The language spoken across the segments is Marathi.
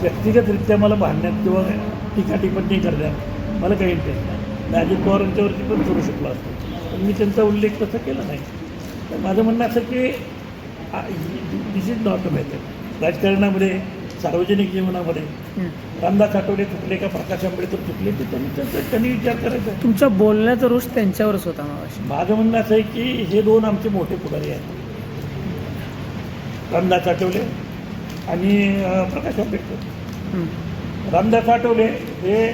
व्यक्तिगतरित्या मला भांडण्यात किंवा टीका टिप्पणी करण्यात मला काही इंटरेस्ट नाही. मी अजित पवारांच्यावरती पण करू शकलो असतो. पण मी त्यांचा उल्लेख तसा केला नाही. तर माझं म्हणणं असं की this is not a method राजकारणामध्ये सार्वजनिक जीवनामध्ये रामदास आठवले चुकले का प्रकाश आंबेडकर चुकले ते त्यांनी त्यांचा त्यांनी विचार करायचा. तुमचा बोलण्याचा रोष त्यांच्यावरच होता माझं म्हणणं असं आहे की हे दोन आमचे मोठे पुढारी आहेत. रामदास आठवले आणि प्रकाश आंबेडकर. रामदास आठवले हे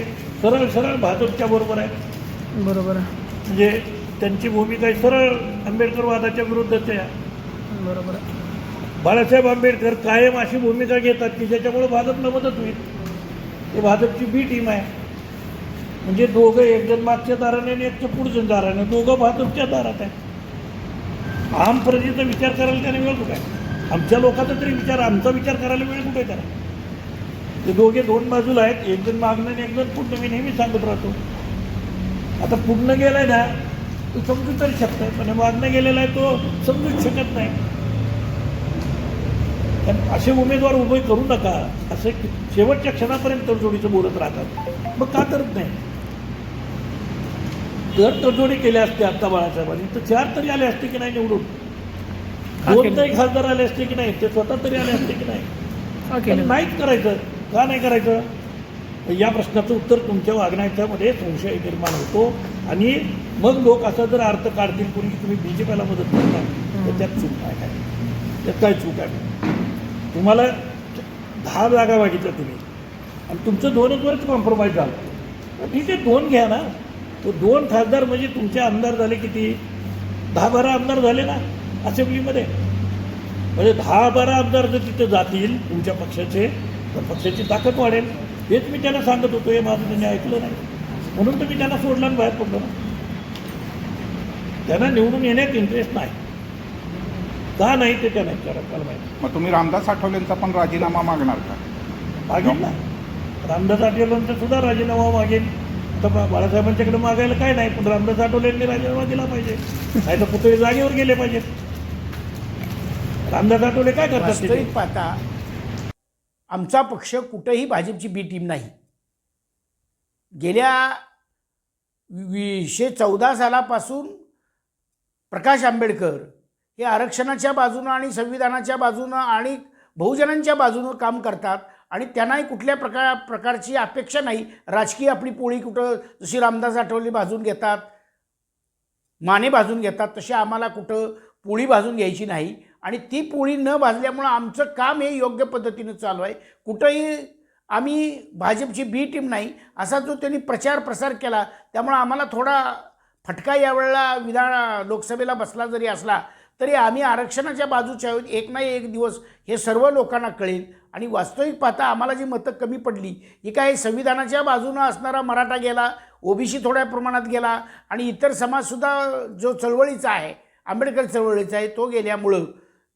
सरळ सरळ भाजपच्या बरोबर आहेत. बरोबर आहे. म्हणजे त्यांची भूमिका आहे सरळ आंबेडकरवादाच्या विरुद्धच आहे. बरोबर आहे. बाळासाहेब आंबेडकर कायम अशी भूमिका घेतात की ज्याच्यामुळे भाजपला मदत होईल. हे भाजपची बी टीम आहे. म्हणजे दोघं एक जण मागच्या दाराने आणि एकच्या पुढच्या दाराने. दोघं भाजपच्या दारात आहे आम प्रजेचा विचार करायला त्याने वेळ कुठे आहे? आमच्या लोकांचा तरी विचार आमचा विचार करायला वेळ कुठे करा ते दोघे दोन बाजूला आहेत एक जण मागणं आणि एक जण पुढणं मी नेहमी सांगत राहतो. आता पुढनं गेलाय ना तो समजू तरी शकतोय पण मागणं गेलेला आहे तो समजूच शकत नाही. पण असे उमेदवार उभे करू नका असे शेवटच्या क्षणापर्यंत तडजोडीचं बोलत राहतात. मग का करत नाही? जर तडजोडी केल्या असते आत्ता बाळासाहेबांनी तर चार तरी आले असते की नाही निवडून? दोन? तरी खासदार आले असते की नाही? ते स्वतः तरी आले असते की नाही? नाहीच करायचं. का नाही करायचं? या प्रश्नाचं उत्तर तुमच्या वागण्याच्यामध्ये संशय निर्माण होतो. आणि मग लोक असा जर अर्थ काढतील कोणी की तुम्ही बी जे पीला मदत करता तर त्यात चूक काय काय त्यात काय चूक आहे? तुम्हाला दहा जागा मागितल्या तुम्ही. आणि तुमचं दोनच वरच कॉम्प्रोमाइज झालं. ठीक आहे दोन घ्या ना. तो दोन खासदार म्हणजे तुमचे आमदार झाले किती? दहा बारा आमदार झाले ना. असेंब्लीमध्ये. म्हणजे दहा बारा आमदार जर तिथे जातील तुमच्या पक्षाचे तर पक्षाची ताकद वाढेल. हेच मी त्यांना सांगत होतो हे माझं त्यांनी ऐकलं नाही. म्हणून तर मी त्यांना सोडलं आणि बाहेर पडलो ना. त्यांना निवडून येण्यात इंटरेस्ट नाही. का नाही ते त्यांना विचारायला मला माहिती मग तुम्ही रामदास आठवलेंचा पण राजीनामा मागणार का? मागेल ना. रामदास आठवलेंचा सुद्धा राजीनामा मागेल. तर बाळासाहेबांच्याकडे मागायला काय नाही पण रामदास आठवलेंनी राजीनामा दिला पाहिजे. नाही तर पुतळे जागेवर गेले पाहिजेत. रामदास आठवले काय करतात तिथे? वास्तविक पाहता आमचा पक्ष कुठंही भाजपची बी टीम नाही. गेल्या वीसशे चौदा सालापासून प्रकाश आंबेडकर हे आरक्षणाच्या बाजूनं आणि संविधानाच्या बाजूनं आणि बहुजनांच्या बाजूनं काम करतात आणि त्यांनाही कुठल्या प्रकार प्रकारची अपेक्षा नाही. राजकीय आपली पोळी कुठं जशी रामदास आठवले भाजून घेतात माने भाजून घेतात तशी आम्हाला कुठं पोळी भाजून घ्यायची नाही. आणि ती पोळी न भाजल्यामुळं आमचं काम हे योग्य पद्धतीनं चालू आहे. कुठंही आम्ही भाजपची बी टीम नाही असा जो त्यांनी प्रचार प्रसार केला त्यामुळं आम्हाला थोडा फटका यावेळेला विधान लोकसभेला बसला जरी असला तरी आम्ही आरक्षणाच्या बाजूच्या आहोत. एक ना एक दिवस हे सर्व लोकांना कळेल. आणि वास्तविक पाहता आम्हाला जी मतं कमी पडली ही काय संविधानाच्या बाजूनं असणारा मराठा गेला ओबीसी थोड्या प्रमाणात गेला आणि इतर समाजसुद्धा जो चळवळीचा आहे आंबेडकर चळवळीचा आहे तो गेल्यामुळं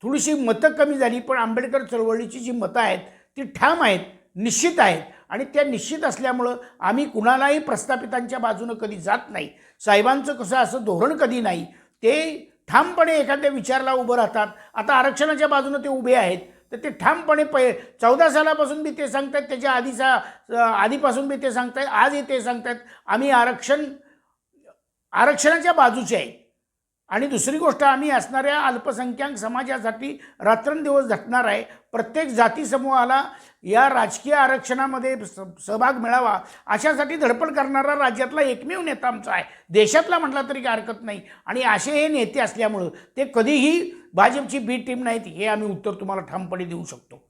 थोडीशी मतं कमी झाली पण आंबेडकर चळवळीची जी मतं आहेत ती ठाम आहेत निश्चित आहेत. आणि त्या निश्चित असल्यामुळं आम्ही कुणालाही प्रस्थापितांच्या बाजूनं कधी जात नाही. साहेबांचं कसं असं धोरण कधी नाही ते ठामपणे एखाद्या विचाराला उभं राहतात. आता आरक्षणाच्या बाजूनं ते उभे आहेत तर ते ठामपणे पै चौदा सालापासून बी ते सांगतात त्याच्या आधीचा आधीपासून बी ते सांगतात आजही ते सांगतात आम्ही आरक्षण आरक्षणाच्या बाजूचे आहे आणि दुसरी गोष्ट आम्ही असणाऱ्या अल्पसंख्याक समाजासाठी रात्रंदिवस झटणार आहे. प्रत्येक जाती समूहाला या राजकीय आरक्षणामध्ये स- सहभाग मिळावा अशासाठी धडपड करणारा राज्यातला एकमेव नेता आमचा आहे. देशातला म्हटला तरी काही हरकत नाही. आणि असे हे नेते असल्यामुळं ते कधीही भाजपची बी टीम नाहीत हे आम्ही उत्तर तुम्हाला ठामपणे देऊ शकतो.